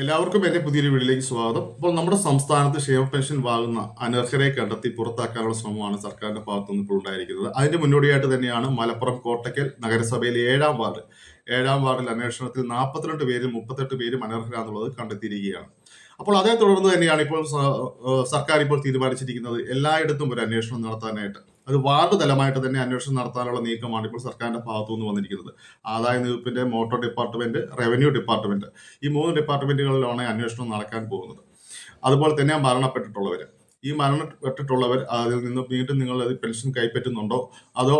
എല്ലാവർക്കും എന്റെ പുതിയൊരു വീട്ടിലേക്ക് സ്വാഗതം. ഇപ്പോൾ നമ്മുടെ സംസ്ഥാനത്ത് ക്ഷേമ പെൻഷൻ വാങ്ങുന്ന അനർഹരെ കണ്ടെത്തി പുറത്താക്കാനുള്ള ശ്രമമാണ് സർക്കാരിന്റെ ഭാഗത്തുനിന്ന് ഇപ്പോൾ ഉണ്ടായിരിക്കുന്നത്. അതിന്റെ മുന്നോടിയായിട്ട് തന്നെയാണ് മലപ്പുറം കോട്ടയ്ക്കൽ നഗരസഭയിലെ ഏഴാം വാർഡ്. ഏഴാം വാർഡിൽ അന്വേഷണത്തിൽ നാൽപ്പത്തിരണ്ട് പേരും മുപ്പത്തെട്ട് പേരും അനർഹരാന്നുള്ളത് കണ്ടെത്തിയിരിക്കുകയാണ്. അപ്പോൾ അതേ തുടർന്ന് തന്നെയാണ് ഇപ്പോൾ സർക്കാർ ഇപ്പോൾ തീരുമാനിച്ചിരിക്കുന്നത് എല്ലായിടത്തും ഒരു അന്വേഷണം നടത്താനായിട്ട്. അത് വാർഡ് തലമായിട്ട് തന്നെ അന്വേഷണം നടത്താനുള്ള നീക്കമാണ് ഇപ്പോൾ സർക്കാരിന്റെ ഭാഗത്തുനിന്ന് വന്നിരിക്കുന്നത്. ആദായ നികുപ്പിന്റെ മോട്ടോർ ഡിപ്പാർട്ട്മെന്റ് റവന്യൂ ഡിപ്പാർട്ട്മെന്റ് ഈ മൂന്ന് ഡിപ്പാർട്ട്മെന്റുകളിലാണ് അന്വേഷണം നടക്കാൻ പോകുന്നത്. അതുപോലെ തന്നെ മരണപ്പെട്ടിട്ടുള്ളവർ ഈ മരണപ്പെട്ടിട്ടുള്ളവർ അതിൽ നിന്ന് വീണ്ടും നിങ്ങൾ അത് പെൻഷൻ കൈപ്പറ്റുന്നുണ്ടോ? അതോ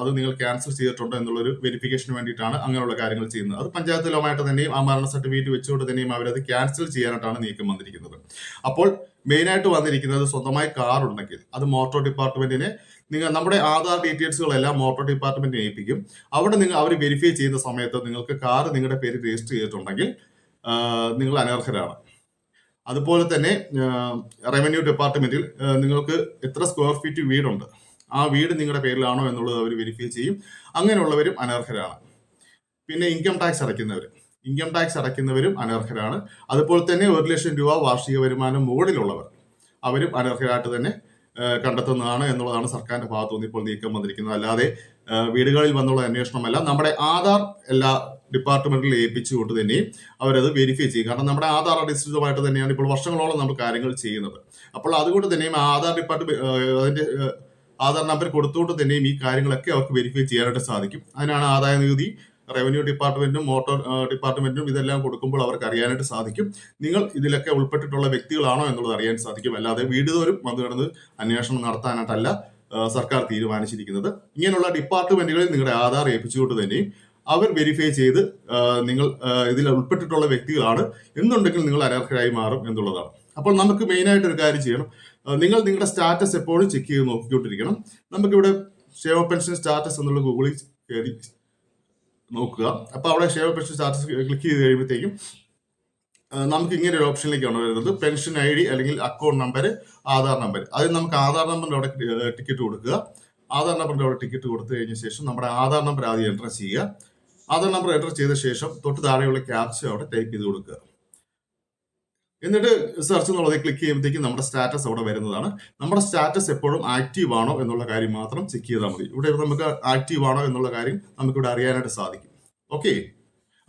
അത് നിങ്ങൾ ക്യാൻസൽ ചെയ്തിട്ടുണ്ടോ എന്നുള്ളൊരു വെരിഫിക്കേഷന് വേണ്ടിയിട്ടാണ് അങ്ങനെയുള്ള കാര്യങ്ങൾ ചെയ്യുന്നത്. അത് പഞ്ചായത്ത് ലോമായിട്ട് തന്നെയും ആ മരണ സർട്ടിഫിക്കറ്റ് വെച്ചുകൊണ്ട് തന്നെയും അവരത് ക്യാൻസൽ ചെയ്യാനായിട്ടാണ് നീക്കം വന്നിരിക്കുന്നത്. അപ്പോൾ മെയിനായിട്ട് വന്നിരിക്കുന്നത് സ്വന്തമായി കാർ ഉണ്ടെങ്കിൽ അത് മോട്ടോർ ഡിപ്പാർട്ട്മെന്റിനെ നിങ്ങൾ നമ്മുടെ ആധാർ ഡീറ്റെയിൽസുകളെല്ലാം മോട്ടോർ ഡിപ്പാർട്ട്മെന്റിനെ ഏൽപ്പിക്കും. അവിടെ നിങ്ങൾ അവർ വെരിഫൈ ചെയ്യുന്ന സമയത്ത് നിങ്ങൾക്ക് കാർ നിങ്ങളുടെ പേര് രജിസ്റ്റർ ചെയ്തിട്ടുണ്ടെങ്കിൽ നിങ്ങൾ അനർഹരാണ്. അതുപോലെ തന്നെ റവന്യൂ ഡിപ്പാർട്ട്മെന്റിൽ നിങ്ങൾക്ക് എത്ര സ്ക്വയർ ഫീറ്റ് വീടുണ്ട്? ആ വീട് നിങ്ങളുടെ പേരിലാണോ എന്നുള്ളത് അവർ വെരിഫൈ ചെയ്യും. അങ്ങനെയുള്ളവരും അനർഹരാണ്. പിന്നെ ഇൻകം ടാക്സ് അടയ്ക്കുന്നവർ ഇൻകം ടാക്സ് അടയ്ക്കുന്നവരും അനർഹരാണ്. അതുപോലെ തന്നെ ഒരു ലക്ഷം രൂപ വാർഷിക വരുമാനം മുകളിലുള്ളവർ. അവരും അനർഹരായിട്ട് തന്നെ കണ്ടെത്തുന്നതാണ് എന്നുള്ളതാണ് സർക്കാരിന്റെ ഭാഗത്തു നിന്ന് ഇപ്പോൾ നീക്കം വന്നിരിക്കുന്നത്. അല്ലാതെ വീടുകളിൽ വന്നുള്ള അന്വേഷണമല്ല നമ്മുടെ ആധാർ എല്ലാ ഡിപ്പാർട്ട്മെന്റിൽ ഏൽപ്പിച്ചുകൊണ്ട് തന്നെയും അവരത് വെരിഫൈ ചെയ്യും. കാരണം നമ്മുടെ ആധാർ അധിഷ്ഠിതമായിട്ട് തന്നെയാണ് ഇപ്പോൾ വർഷങ്ങളോളം നമ്മൾ കാര്യങ്ങൾ ചെയ്യുന്നത്. അപ്പോൾ അതുകൊണ്ട് തന്നെയും ആധാർ ഡിപ്പാർട്ട്മെന്റ് അതിന്റെ ആധാർ നമ്പർ കൊടുത്തുകൊണ്ട് തന്നെയും ഈ കാര്യങ്ങളൊക്കെ അവർക്ക് വെരിഫൈ ചെയ്യാനായിട്ട് സാധിക്കും. അതിനാണ് ആദായ നികുതി റവന്യൂ ഡിപ്പാർട്ട്മെന്റും മോട്ടോർ ഡിപ്പാർട്ട്മെന്റും ഇതെല്ലാം കൊടുക്കുമ്പോൾ അവർക്ക് അറിയാനായിട്ട് സാധിക്കും. നിങ്ങൾ ഇതിലൊക്കെ ഉൾപ്പെട്ടിട്ടുള്ള വ്യക്തികളാണോ എന്നുള്ളത് അറിയാൻ സാധിക്കും. അല്ലാതെ വീടുതോറും വന്നു കിടന്ന് അന്വേഷണം നടത്താനായിട്ടല്ല സർക്കാർ തീരുമാനിച്ചിരിക്കുന്നത്. ഇങ്ങനെയുള്ള ഡിപ്പാർട്ട്മെന്റുകളിൽ നിങ്ങളുടെ ആധാർ ഏൽപ്പിച്ചുകൊണ്ട് തന്നെയും അവർ വെരിഫൈ ചെയ്ത് നിങ്ങൾ ഇതിൽ ഉൾപ്പെട്ടിട്ടുള്ള വ്യക്തികളാണ്. എന്നുണ്ടെങ്കിൽ നിങ്ങൾ അനർഹരായി മാറും എന്നുള്ളതാണ്. അപ്പോൾ നമുക്ക് മെയിൻ ആയിട്ട് ഒരു കാര്യം ചെയ്യണം. നിങ്ങൾ നിങ്ങളുടെ സ്റ്റാറ്റസ് എപ്പോഴും ചെക്ക് ചെയ്ത് നോക്കിക്കൊണ്ടിരിക്കണം. നമുക്കിവിടെ ക്ഷേമ പെൻഷൻ സ്റ്റാറ്റസ് എന്നുള്ള ഗൂഗിളിൽ കയറി നോക്കുക. അപ്പോൾ അവിടെ ക്ഷേമ പെൻഷൻ സ്റ്റാറ്റസ് ക്ലിക്ക് ചെയ്ത് കഴിയുമ്പോഴത്തേക്കും നമുക്ക് ഇങ്ങനെ ഒരു ഓപ്ഷനിലേക്കാണ് വരുന്നത്. പെൻഷൻ ഐ ഡി അല്ലെങ്കിൽ അക്കൗണ്ട് നമ്പർ ആധാർ നമ്പർ അതിൽ നമുക്ക് ആധാർ നമ്പറിന്റെ അവിടെ ടിക്കറ്റ് കൊടുക്കുക. ആധാർ നമ്പറിന്റെ അവിടെ ടിക്കറ്റ് കൊടുത്തു കഴിഞ്ഞ ശേഷം നമ്മുടെ ആധാർ നമ്പർ ആദ്യം എന്റർ ചെയ്യുക. ആധാർ നമ്പർ എന്റർ ചെയ്ത ശേഷം തൊട്ട് താഴെയുള്ള ക്യാപ്ച അവിടെ ടൈപ്പ് ചെയ്ത് കൊടുക്കുക. എന്നിട്ട് സെർച്ച് എന്നുള്ളത് ക്ലിക്ക് ചെയ്യുമ്പോഴത്തേക്കും നമ്മുടെ സ്റ്റാറ്റസ് അവിടെ വരുന്നതാണ്. നമ്മുടെ സ്റ്റാറ്റസ് എപ്പോഴും ആക്റ്റീവ് ആണോ എന്നുള്ള കാര്യം മാത്രം ചെക്ക് ചെയ്താൽ മതി. ഇവിടെ നമുക്ക് ആക്റ്റീവ് ആണോ എന്നുള്ള കാര്യം നമുക്കിവിടെ അറിയാനായിട്ട് സാധിക്കും. ഓക്കെ